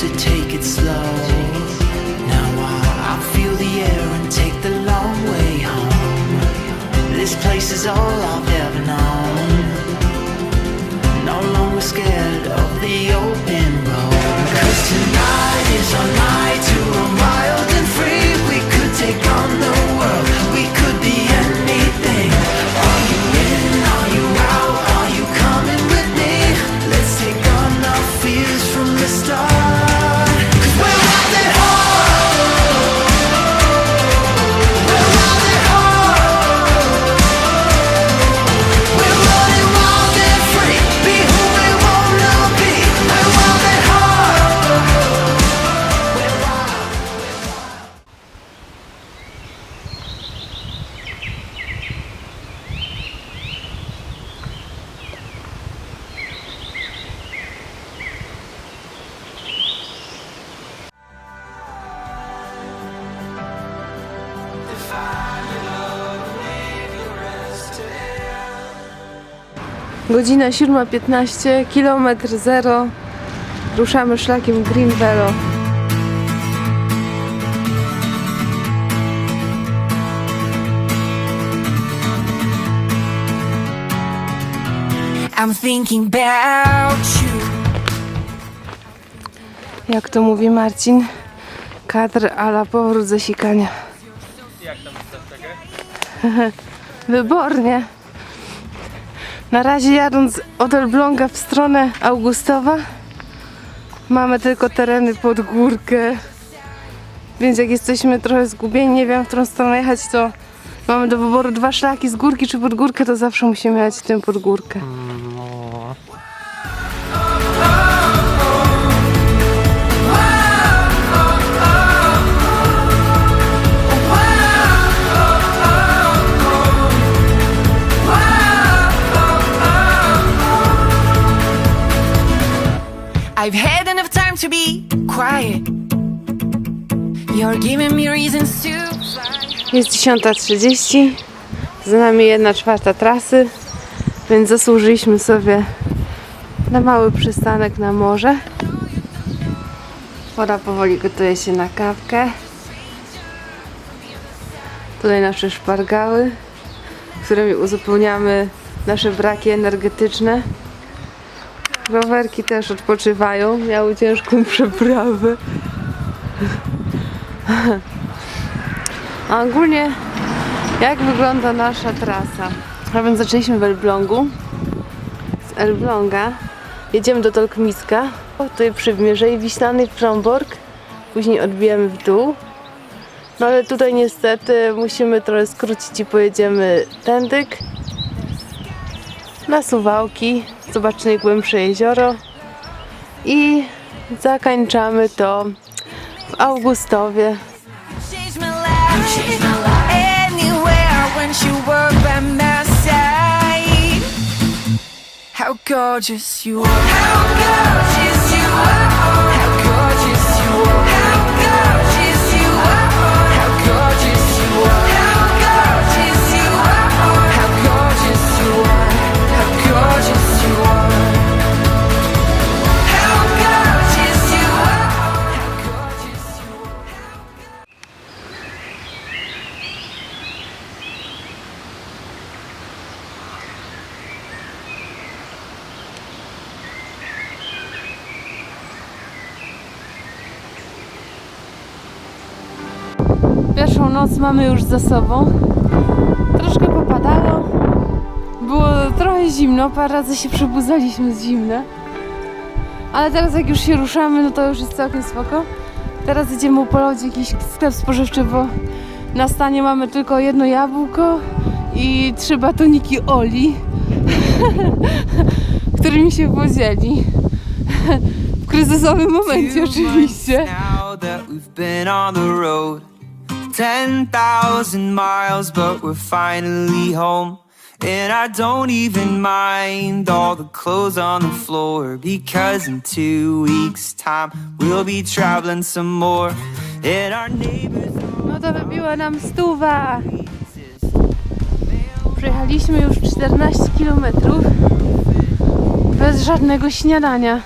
to take it slow. Now I, I feel the air and take the long way home. This place is all I've ever known. No longer scared of the open Godzina 7.15, kilometr zero. Ruszamy szlakiem Green Velo. I'm thinking about you. Jak to mówi Marcin, kadr ala powrót ze sikania. Jak tam Wybornie. Na razie jadąc od Elbląga w stronę Augustowa mamy tylko tereny pod górkę. Więc jak jesteśmy trochę zgubieni, nie wiem w którą stronę jechać, to mamy do wyboru dwa szlaki z górki czy pod górkę, to zawsze musimy jechać tym pod górkę. I've had enough time to be quiet. You're giving me reasons to fly. Jest 10.30, za nami jedna czwarta trasy, więc zasłużyliśmy sobie na mały przystanek na morze. Woda powoli gotuje się na kawkę. Tutaj nasze szpargały, którymi uzupełniamy nasze braki energetyczne. Rowerki też odpoczywają, miały ciężką przeprawę. A ogólnie jak wygląda nasza trasa? A więc zaczęliśmy w Elblągu. Z Elbląga jedziemy do Tolkmiska. Tutaj przy Mierzei Wiślanej w Fromborg. Później odbijamy w dół. No ale tutaj niestety musimy trochę skrócić i pojedziemy tędyk na Suwałki, zobaczyć najgłębsze jezioro i zakończamy to w Augustowie. How gorgeous you are. Pierwszą noc mamy już za sobą. Troszkę popadało. Było trochę zimno, parę razy się przebudzaliśmy z zimna. Ale teraz jak już się ruszamy, no to już jest całkiem spoko. Teraz idziemy upolować jakiś sklep spożywczy, bo na stanie mamy tylko jedno jabłko i trzy batoniki Oli, którymi się podzieli. W kryzysowym momencie oczywiście. 10,000 miles, but we're finally home. And I don't even mind all the clothes on the floor because in two weeks' time we'll be traveling some more. And our neighbors No to wybiła nam stuwa. Przejechaliśmy już 14 km bez żadnego śniadania.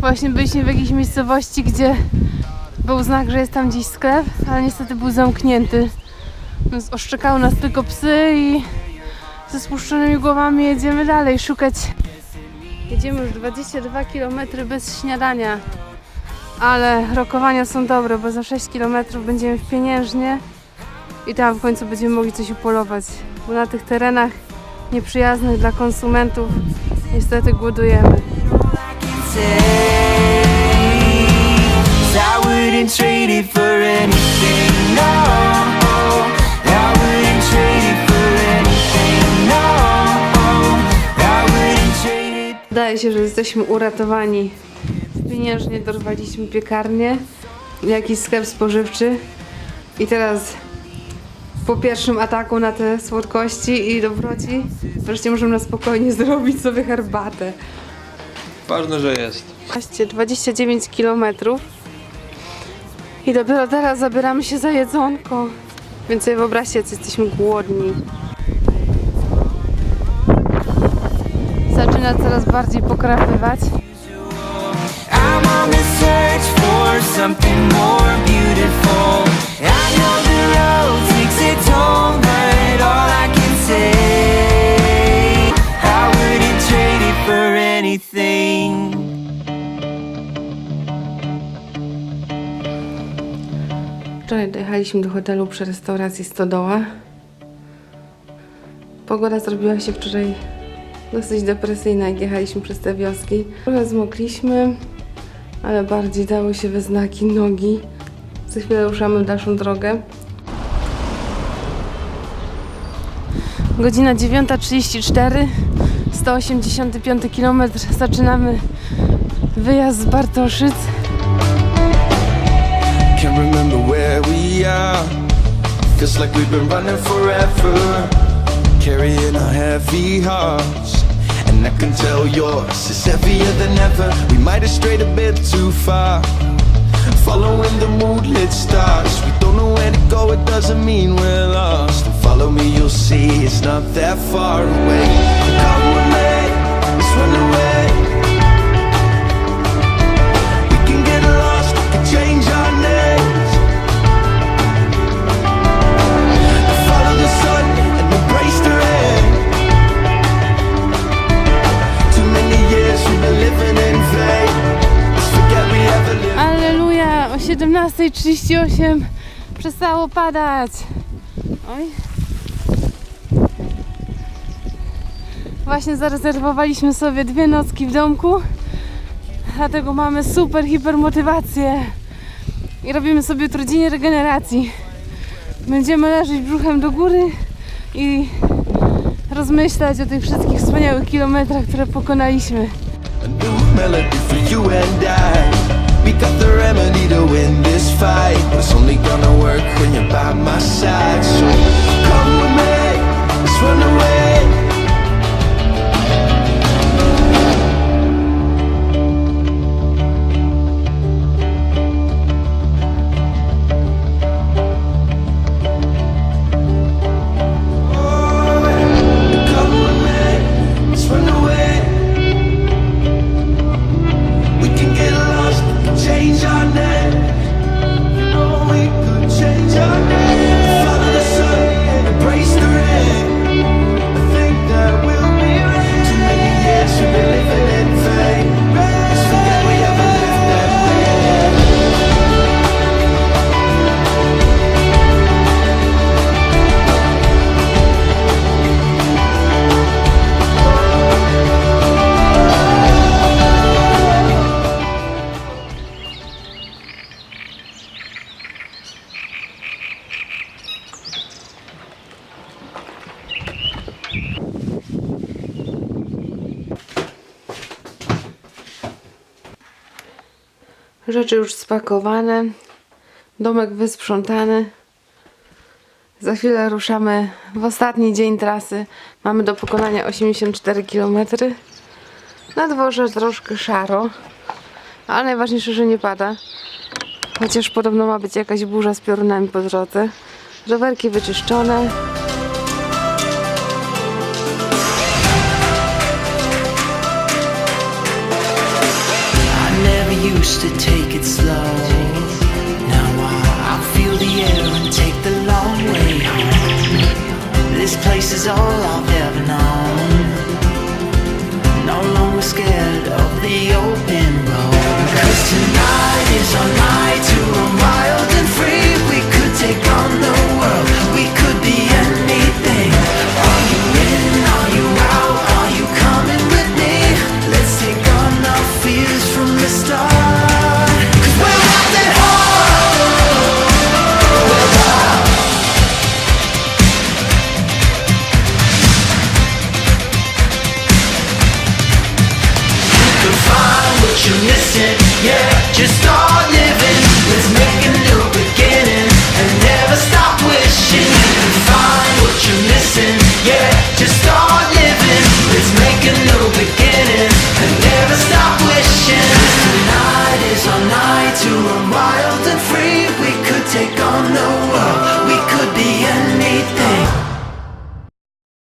Właśnie byliśmy w jakiejś miejscowości, gdzie był znak, że jest tam gdzieś sklep, ale niestety był zamknięty. Więc oszczekały nas tylko psy i ze spuszczonymi głowami jedziemy dalej szukać. Jedziemy już 22 km bez śniadania, ale rokowania są dobre, bo za 6 km będziemy w Pieniężnie i tam w końcu będziemy mogli coś upolować, bo na tych terenach nieprzyjaznych dla konsumentów niestety głodujemy. Wydaje się, że jesteśmy uratowani. Pieniężnie dorwaliśmy piekarnię, jakiś sklep spożywczy i teraz po pierwszym ataku na te słodkości i dobroci wreszcie możemy na spokojnie zrobić sobie herbatę. Ważne, że jest. Właściwie 29 km i dopiero teraz zabieramy się za jedzonko. Więc sobie wyobraźcie, jak jesteśmy głodni. Zaczyna coraz bardziej pokrapywać. I'm Wczoraj dojechaliśmy do hotelu przy restauracji Stodoła. Pogoda zrobiła się wczoraj dosyć depresyjna, jak jechaliśmy przez te wioski. Trochę zmokliśmy, ale bardziej dały się we znaki nogi. Za chwilę ruszamy w dalszą drogę. Godzina 9.34, 185 km. Zaczynamy wyjazd z Bartoszyc. Can't remember where we are. Feels like we've been running forever. Carrying our heavy hearts. And I can tell yours is heavier than ever. We might have strayed a bit too far. Following the moonlit stars. We don't know where to go, it doesn't mean we're lost. Follow me, you'll see it's not that far away. With me, let's run away. 16.38 przestało padać. Oj. Właśnie zarezerwowaliśmy sobie dwie nocki w domku, dlatego mamy super hiper motywację i robimy sobie trudzinie regeneracji. Będziemy leżeć brzuchem do góry i rozmyślać o tych wszystkich wspaniałych kilometrach, które pokonaliśmy. Got the remedy to win this fight. But it's only gonna work when you're by my side. So Rzeczy już spakowane, domek wysprzątany. Za chwilę ruszamy w ostatni dzień trasy. Mamy do pokonania 84 km. Na dworze troszkę szaro, ale najważniejsze, że nie pada. Chociaż podobno ma być jakaś burza z piorunami po drodze. Rowerki wyczyszczone. used to take it slow. Now I, I feel the air.